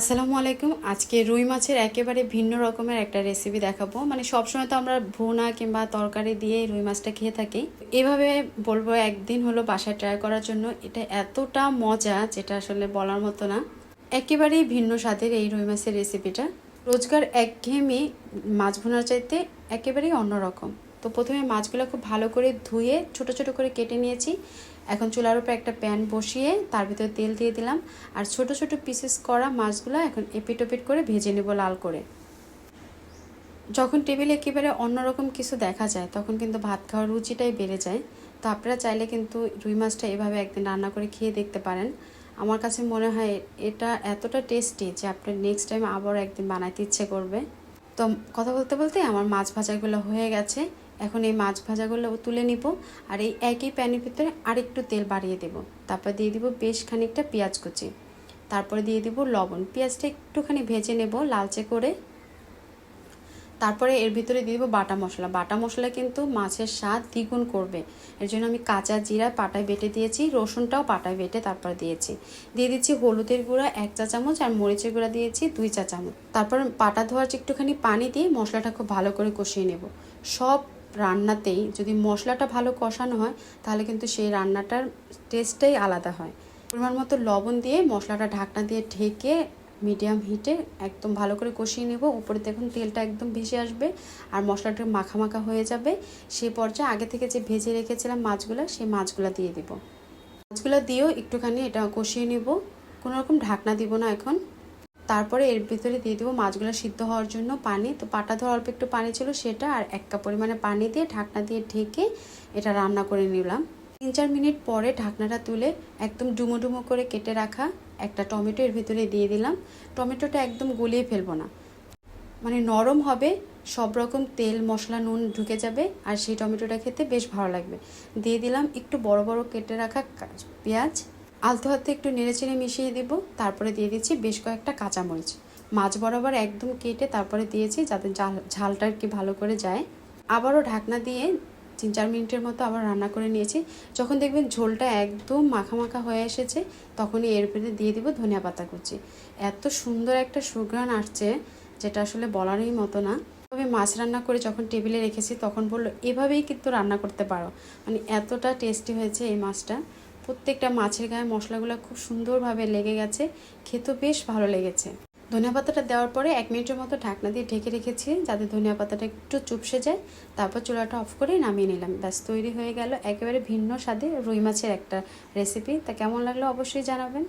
আসসালামু আলাইকুম। আজকে রুই মাছের একেবারে ভিন্ন রকমের একটা রেসিপি দেখাবো। মানে সবসময় তো আমরা ভুনা কিংবা তরকারি দিয়ে রুই মাছটা খেয়ে থাকি। এভাবে বলব, একদিন হলো বাসায় ট্রাই করার জন্য এটা এতটা মজা যেটা আসলে বলার মতো না। একেবারেই ভিন্ন স্বাদের এই রুই মাছের রেসিপিটা রোজগার একঘেয়েমি মাছ ভুনার চাইতে একেবারেই অন্যরকম। তো প্রথমে মাছগুলো খুব ভালো করে ধুয়ে ছোট ছোট করে কেটে নিয়েছি। এখন চুলার উপরে একটা প্যান বসিয়ে তার ভিতরে তেল দিয়ে দিলাম। আর ছোট ছোট পিসেস করা মাছগুলো এখন এপিট ওপিট করে ভেজে নেব লাল করে। যখন টেবিলে একেবারে অন্যরকম কিছু দেখা যায়, তখন কিন্তু ভাত খাওয়ার রুচিটাই বেড়ে যায়। তো আপনারা চাইলে কিন্তু রুই মাছটা এভাবে একদিন রান্না করে খেয়ে দেখতে পারেন। আমার কাছে মনে হয় এটা এতটা টেস্টি যে আপনার নেক্সট টাইম আবার একদিন বানাইতে ইচ্ছে করবে। তো কথা বলতে বলতে আমার মাছ ভাজাগুলো হয়ে গেছে। এখন এই মাছ ভাজাগুলো তুলে নিব আর এই একই প্যানের ভিতরে আরেকটু তেল বাড়িয়ে দেব। তারপর দিয়ে দিব বেশ খানিকটা পেঁয়াজ কুচি। তারপরে দিয়ে দিব লবণ। পেঁয়াজটা একটুখানি ভেজে নেব লালচে করে। তারপরে এর ভিতরে দিয়ে দেবো বাটা মশলা। বাটা মশলা কিন্তু মাছের স্বাদ দ্বিগুণ করবে। এর জন্য আমি কাঁচা জিরা পাটায় বেটে দিয়েছি, রসুনটাও পাটায় বেটে তারপর দিয়েছি। দিয়ে দিচ্ছি হলুদের গুঁড়া, এক চা চামচ, আর মরিচের গুঁড়া দিয়েছি দুই চা চামচ। তারপর পাটা ধোয়ার একটুখানি পানি দিয়ে মশলাটা খুব ভালো করে কষিয়ে নেব। সব রান্নাতেই যদি মশলাটা ভালো কষানো হয়, তাহলে কিন্তু সেই রান্নাটার টেস্টটাই আলাদা হয়। পরিমাণ মতো লবণ দিয়ে মশলাটা ঢাকনা দিয়ে ঢেকে মিডিয়াম হিটে একদম ভালো করে কষিয়ে নেব। উপরে দেখুন তেলটা একদম ভেসে আসবে আর মশলাটা মাখা মাখা হয়ে যাবে। সেই পর্যায়ে আগে থেকে যে ভেজে রেখেছিলাম মাছগুলো, সেই মাছগুলো দিয়ে দিব। মাছগুলো দিয়েও একটুখানি এটা কষিয়ে নেব। কোনো রকম ঢাকনা দিব না এখন। তারপরে এর ভিতরে দিয়ে দেবো মাছগুলো সিদ্ধ হওয়ার জন্য পানি। তো পাটা ধোয়া অল্প একটু পানি ছিল সেটা আর এক কাপ পরিমাণে পানি দিয়ে ঢাকনা দিয়ে ঢেকে এটা রান্না করে নিলাম। তিন চার মিনিট পরে ঢাকনাটা তুলে একদম ডুমো ডুমো করে কেটে রাখা একটা টমেটো এর ভিতরে দিয়ে দিলাম। টমেটোটা একদম গলিয়ে ফেলব না। মানে নরম হবে, সব রকম তেল, মশলা, নুন ঢুকে যাবে আর সেই টমেটোটা খেতে বেশ ভালো লাগবে। দিয়ে দিলাম একটু বড় বড় কেটে রাখা পেঁয়াজ। আলতো হাতে একটু নেড়ে চেড়ে মিশিয়ে দেব, তারপরে দিয়ে দিচ্ছি বেশ কয়েকটা কাঁচামরিচ। মাছ বরাবর একদম কেটে তারপরে দিয়েছি যাতে ঝালটা আর কি ভালো করে যায়। আবারও ঢাকনা দিয়ে তিন চার মিনিটের মতো আবার রান্না করে নিয়েছি। যখন দেখবেন ঝোলটা একদম মাখা মাখা হয়ে এসেছে, তখনই এর ভিতরে দিয়ে দিব ধনিয়া পাতা কুচি। এত সুন্দর একটা সুঘ্রাণ আসছে, যেটা আসলে বলারই মতো না। তবে মাছ রান্না করে যখন টেবিলে রেখেছি, তখন বলল, এভাবেই কিন্তু রান্না করতে পারো। মানে এতটা টেস্টি হয়েছে এই মাছটা। প্রত্যেকটা মাছের গায়ে মশলাগুলো খুব সুন্দরভাবে লেগে গেছে। খেতেও বেশ ভালো লেগেছে। ধনিয়া পাতাটা দেওয়ার পরে এক মিনিটের মতো ঢাকনা দিয়ে ঢেকে রেখেছি যাতে ধনিয়া পাতাটা একটু চুপসে যায়। তারপর চুলাটা অফ করে নামিয়ে নিলাম। ব্যাস, তৈরি হয়ে গেল একেবারে ভিন্ন স্বাদে রুই মাছের একটা রেসিপি তা কেমন লাগল অবশ্যই জানাবেন।